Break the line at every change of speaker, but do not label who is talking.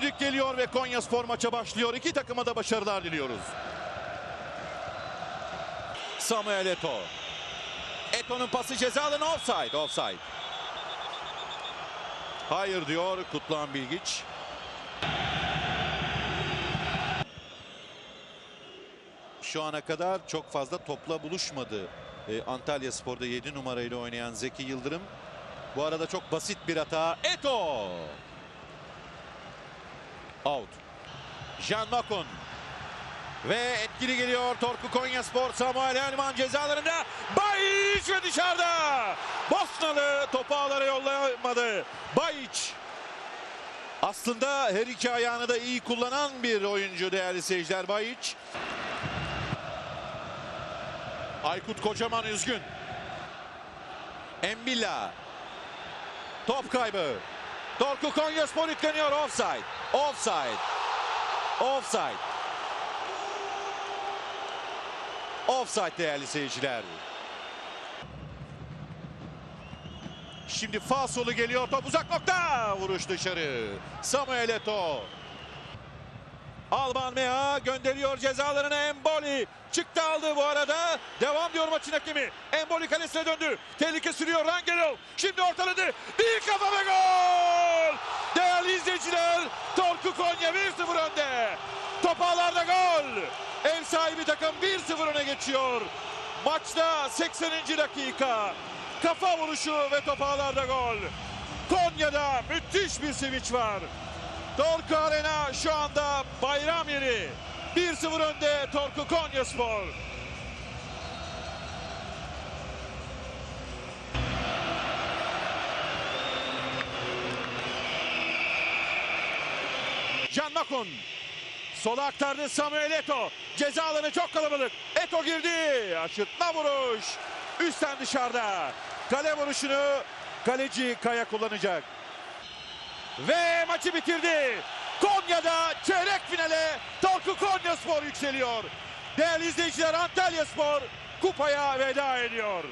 düdük geliyor ve Konya Spor maça başlıyor. İki takıma da başarılar diliyoruz. Samuel Eto. Eto'nun pası ceza alanı offside. Offside. Hayır diyor Kutluhan Bilgiç. Şu ana kadar çok fazla topla buluşmadı. Ee, Antalya Spor'da 7 numarayla oynayan Zeki Yıldırım. Bu arada çok basit bir hata. Eto. Out. Jean Makon. Ve etkili geliyor Torku Konya Spor. Samuel Elman cezalarında. Bayiç ve dışarıda. Bosnalı topu ağlara yollayamadı. Bayiç. Aslında her iki ayağını da iyi kullanan bir oyuncu değerli seyirciler Bayiç. Aykut Kocaman üzgün. Embilla. Top kaybı. Torku Konyaspor yükleniyor. Offside. Offside. Offside. Offside değerli seyirciler. Şimdi Fasolu geliyor. Top uzak nokta. Vuruş dışarı. Samuel Eto'o. Alban Mea gönderiyor cezalarına Emboli. Çıktı aldı bu arada. Devam diyor maçın hakemi. Emboli kalesine döndü. Tehlike sürüyor Rangelo. Şimdi ortaladı. Bir kafa ve gol. Konya 1-0 önde. Top ağlarda gol. Ev sahibi takım 1-0 öne geçiyor. Maçta 80. dakika. Kafa vuruşu ve top ağlarda gol. Konya'da müthiş bir sevinç var. Torku Arena şu anda bayram yeri. 1-0 önde Torku Konyaspor. Can Makun. Sola aktardı Samuel Eto. Ceza alanı çok kalabalık. Eto girdi. Aşıtma vuruş. Üstten dışarıda. Kale vuruşunu kaleci Kaya kullanacak. Ve maçı bitirdi. Konya'da çeyrek finale Torku Konyaspor yükseliyor. Değerli izleyiciler Antalya Spor kupaya veda ediyor.